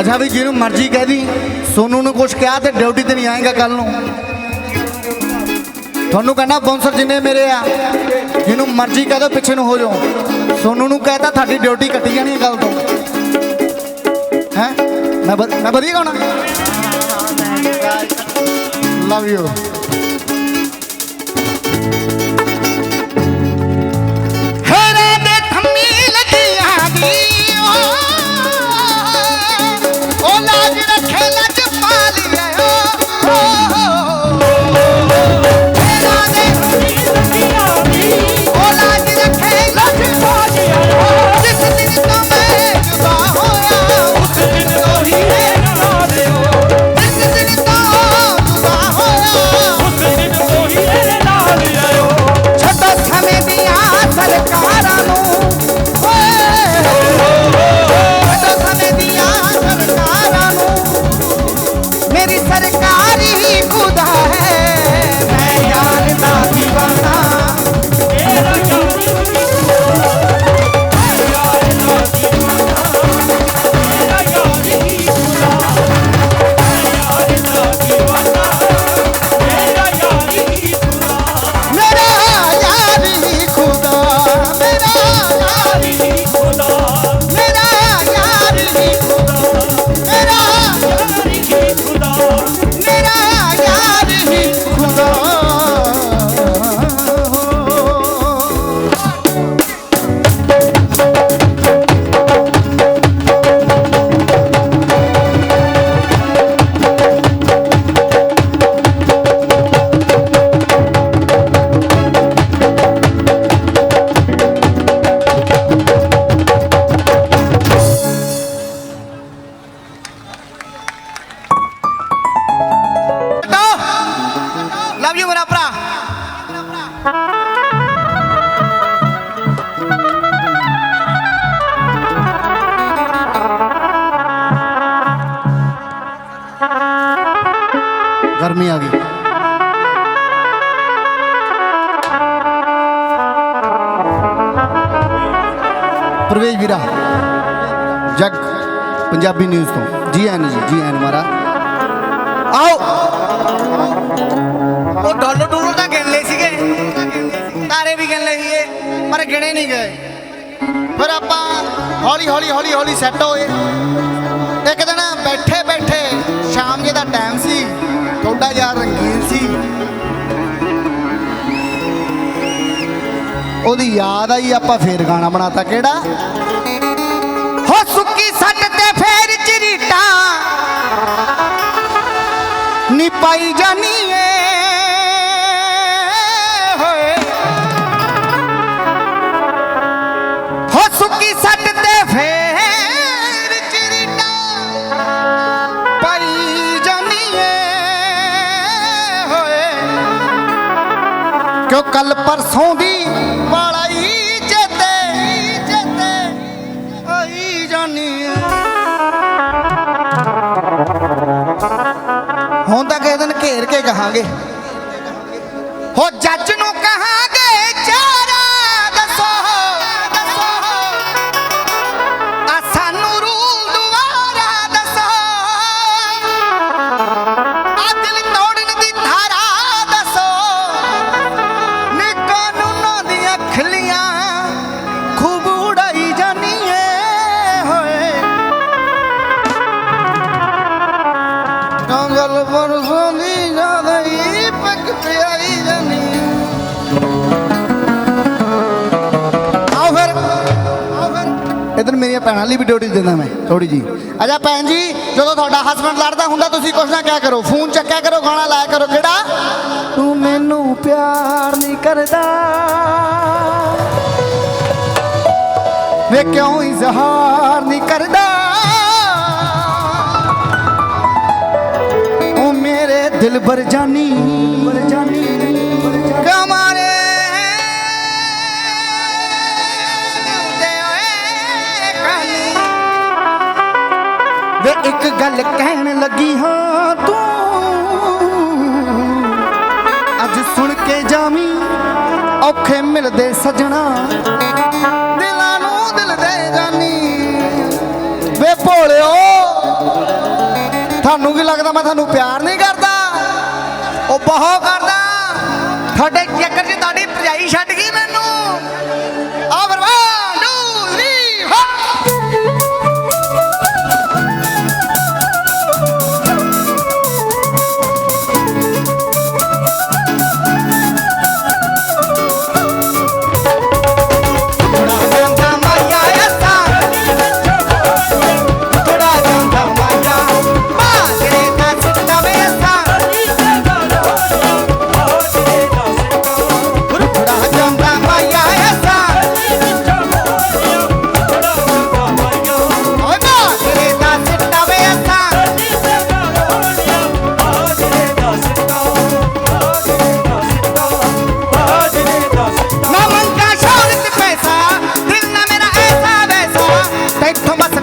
ਅੱਛਾ ਵੀ ਜਿਹਨੂੰ ਮਰਜ਼ੀ ਕਹਿ ਦੀ, ਸੋਨੂ ਨੂੰ ਕੁਝ ਕਿਹਾ ਤੇ ਡਿਊਟੀ ਤੇ ਨਹੀਂ ਆਏਗਾ ਕੱਲ ਨੂੰ। ਤੁਹਾਨੂੰ ਕਹਿੰਦਾ ਬੌਂਸਰ ਜਿੰਨੇ ਮੇਰੇ ਆ, ਜਿਹਨੂੰ ਮਰਜ਼ੀ ਕਹਿ ਦੋ ਪਿੱਛੇ ਨੂੰ ਹੋ ਜਾਓ। ਸੋਨੂ ਨੂੰ ਕਹਿਤਾ ਤੁਹਾਡੀ ਡਿਊਟੀ ਕੱਟੀ ਜਾਣੀ ਹੈ ਕੱਲ ਤੋਂ। ਹੈ? ਮੈਂ ਵਧ- ਮੈਂ ਵਧੀਆ ਗਾਉਣਾ। ਲਵ ਯੂ ਲਵ ਯੂ ਮੇਰਾ ਭਰਾ ਗਰਮੀ ਆ ਗਈ ਪ੍ਰਵੇਸ਼ ਵੀਰਾ ਜਗ ਪੰਜਾਬੀ ਨਿਊਜ਼ ਤੋਂ ਜੀ ਐਨ ਜੀ ਜੀ ਐਨ ਮਾਰਾ ਆਓ ਉਹ ਡਾਲਰ ਡੂਲਰ ਤਾਂ ਗਿਣ ਲਏ ਸੀਗੇ। ਤਾਰੇ ਵੀ ਗਿਣ ਲਏ ਸੀਗੇ, ਪਰ ਗਿਣੇ ਨਹੀਂ ਗਏ। ਫਿਰ ਆਪਾਂ ਹੌਲੀ ਹੌਲੀ ਹੌਲੀ ਹੌਲੀ ਸੈੱਟ ਹੋਏ। ਇੱਕ ਦਿਨ ਬੈਠੇ ਬੈਠੇ ਸ਼ਾਮ ਜੇ ਦਾ ਟਾਈਮ ਸੀ, ਤੁਹਾਡਾ ਯਾਰ ਰੰਗੀਨ ਸੀ। ਉਹਦੀ ਯਾਦ ਆਈ, ਆਪਾਂ ਫੇਰ ਗਾਣਾ ਬਣਾਤਾ। ਕਿਹੜਾ? ਹੋ ਸੁੱਕੀ ਸੱਟ ਤੇ ਫੇਰ ਚਰੀਟਾ। ਨੀ ਪਾਈ ਜਾਨੀ। ਹੋ ਸੱਟ ਤੇ ਫੇਰ ਚਰੀਟਾ? ਪਾਈ ਜਾਨੀ ਹੋਏ। ਕਿਉਂ ਕੱਲ ਭੈਣਾਂ ਲਈ ਵੀ ਡਿਊਟੀ ਦਿੰਦਾ ਮੈਂ ਥੋੜੀ ਜੀ ਅੱਛਾ ਭੈਣ ਜੀ ਜਦੋਂ ਤੁਹਾਡਾ ਹਸਬੰਡ ਲੜਦਾ ਹੁੰਦਾ ਤੁਸੀਂ ਕੁਛ ਨਾ ਕਿਆ ਕਰੋ ਫੋਨ ਚੱਕਿਆ ਕਰੋ ਗਾਣਾ ਲਾਇਆ ਕਰੋ ਕਿਹੜਾ? ਤੂੰ ਮੈਨੂੰ ਪਿਆਰ ਨਹੀਂ ਕਰਦਾ। ਵੇ ਕਿਉਂ ਇਜ਼ਹਾਰ ਨਹੀਂ ਕਰਦਾ? ਉਹ ਮੇਰੇ ਦਿਲ ਬਰ ਜਾਨੀ ਬਰ ਇੱਕ ਗੱਲ ਕਹਿਣ ਲੱਗੀ ਹਾਂ ਤੂੰ। ਅੱਜ ਸੁਣ ਕੇ ਜਾਵੀਂ, ਔਖੇ ਮਿਲਦੇ ਸਜਣਾ। ਦਿਲਾਂ ਨੂੰ ਦਿਲ ਦੇ ਜਾਨੀ। ਵੇ ਭੋਲਿਓ, ਤੁਹਾਨੂੰ ਕੀ ਲੱਗਦਾ ਮੈਂ ਤੁਹਾਨੂੰ ਪਿਆਰ ਨਹੀਂ ਕਰਦਾ? ਉਹ ਬਹੁਤ ਕਰਦਾ। ਤੁਹਾਡੇ ਚੱਕਰ 'ਚ ਤੁਹਾਡੀ ਭਰਜਾਈ ਛੱਡ ਗਈ ਮੈਨੂੰ। ਦਿਲ ਨਾ